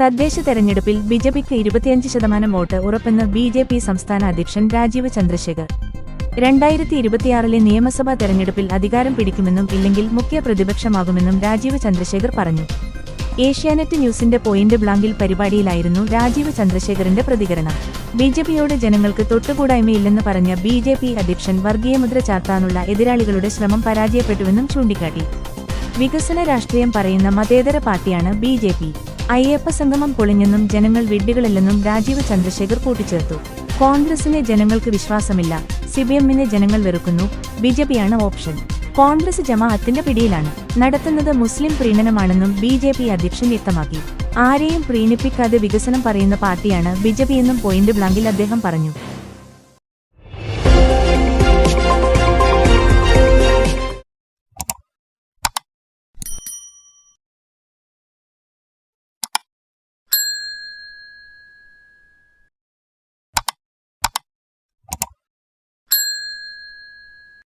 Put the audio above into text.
തദ്ദേശ തെരഞ്ഞെടുപ്പിൽ ബിജെപിക്ക് ഇരുപത്തിയഞ്ച് ശതമാനം വോട്ട് ഉറപ്പെന്ന് ബി ജെ പി സംസ്ഥാന അധ്യക്ഷൻ രാജീവ് ചന്ദ്രശേഖർ. രണ്ടായിരത്തി ഇരുപത്തിയാറിലെ നിയമസഭാ തെരഞ്ഞെടുപ്പിൽ അധികാരം പിടിക്കുമെന്നും ഇല്ലെങ്കിൽ മുഖ്യ പ്രതിപക്ഷമാകുമെന്നും രാജീവ് ചന്ദ്രശേഖർ പറഞ്ഞു. ഏഷ്യാനെറ്റ് ന്യൂസിന്റെ പോയിന്റ് ബ്ലാങ്കിൽ പരിപാടിയിലായിരുന്നു രാജീവ് ചന്ദ്രശേഖറിന്റെ പ്രതികരണം. ബിജെപിയോട് ജനങ്ങൾക്ക് തൊട്ടുകൂടായ്മയില്ലെന്ന് പറഞ്ഞ ബി ജെ പി അധ്യക്ഷൻ വർഗീയമുദ്ര ചാർത്താനുള്ള എതിരാളികളുടെ ശ്രമം പരാജയപ്പെട്ടുവെന്നും ചൂണ്ടിക്കാട്ടി. വികസന രാഷ്ട്രീയം പറയുന്ന മതേതര പാർട്ടിയാണ് ബി അയ്യപ്പ സംഗമം പൊളിഞ്ഞെന്നും ജനങ്ങൾ വിഡ്ഢികളില്ലെന്നും രാജീവ് ചന്ദ്രശേഖർ കൂട്ടിച്ചേർത്തു. കോൺഗ്രസിനെ ജനങ്ങൾക്ക് വിശ്വാസമില്ല സിപിഎമ്മിനെ ജനങ്ങൾ വെറുക്കുന്നു ബിജെപിയാണ് ഓപ്ഷൻ. കോൺഗ്രസ് ജമാഅത്തിന്റെ പിടിയിലാണ്. നടത്തുന്നത് മുസ്ലിം പ്രീണനമാണെന്നും ബി ജെ പി അധ്യക്ഷൻ വ്യക്തമാക്കി. ആരെയും പ്രീണിപ്പിക്കാതെ വികസനം പറയുന്ന പാർട്ടിയാണ് ബിജെപിയെന്നും പോയിന്റ് ബ്ലാങ്കിൽ അദ്ദേഹം പറഞ്ഞു.